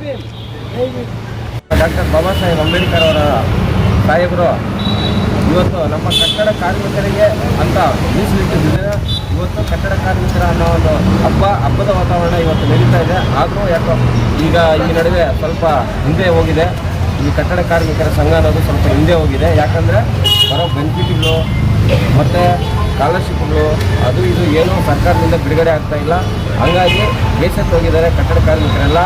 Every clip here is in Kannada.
David. David. Doctor Baba Saheb Ambedkar ಅವರ ಸಾಹೇಬರು. ಇವತ್ತು ನಮ್ಮ ಕಟ್ಟಡ ಕಾರ್ಮಿಕರಿಗೆ ಅಂತ ಮೀಸಲಿಟ್ಟಿದ್ದರೆ ಇವತ್ತು ಕಟ್ಟಡ ಕಾರ್ಮಿಕರ ಅನ್ನೋ ಒಂದು ಹಬ್ಬ, ಹಬ್ಬದ ವಾತಾವರಣ ಇವತ್ತು ನಡೀತಾ ಇದೆ. ಆದರೂ ಯಾಕೋ ಈಗ ಈ ನಡುವೆ ಸ್ವಲ್ಪ ಹಿಂದೆ ಹೋಗಿದೆ. ಈ ಕಟ್ಟಡ ಕಾರ್ಮಿಕರ ಸಂಘ ಅನ್ನೋದು ಸ್ವಲ್ಪ ಹಿಂದೆ ಹೋಗಿದೆ. ಯಾಕಂದರೆ ಬರೋ ಬೆನಿಫಿಟ್ಗಳು ಮತ್ತು ಸ್ಕಾಲರ್ಶಿಪ್ಗಳು, ಅದು ಇದು ಏನೂ ಸರ್ಕಾರದಿಂದ ಬಿಡುಗಡೆ ಆಗ್ತಾ ಇಲ್ಲ. ಹಾಗಾಗಿ ದೇಶಕ್ಕೆ ಹೋಗಿದ್ದಾರೆ ಕಟ್ಟಡ ಕಾರ್ಮಿಕರೆಲ್ಲ.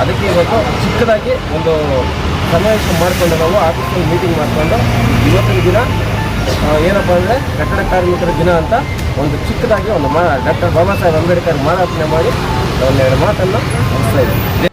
ಅದಕ್ಕೆ ಇವತ್ತು ಚಿಕ್ಕದಾಗಿ ಒಂದು ಸಮಾವೇಶ ಮಾಡಿಕೊಂಡು ನಾವು ಆಫೀಸಲ್ಲಿ ಮೀಟಿಂಗ್ ಮಾಡಿಕೊಂಡು ಇವತ್ತಿನ ದಿನ ಏನಪ್ಪ ಅಂದರೆ ಕಟ್ಟಡ ಕಾರ್ಮಿಕರ ದಿನ ಅಂತ ಒಂದು ಚಿಕ್ಕದಾಗಿ ಒಂದು ಮಾ ಡಾಕ್ಟರ್ ಬಾಬಾ ಸಾಹೇಬ್ ಅಂಬೇಡ್ಕರ್ ಮಾಲಾರ್ಪಣೆ ಮಾಡಿ ಒಂದೆರಡು ಮಾತನ್ನು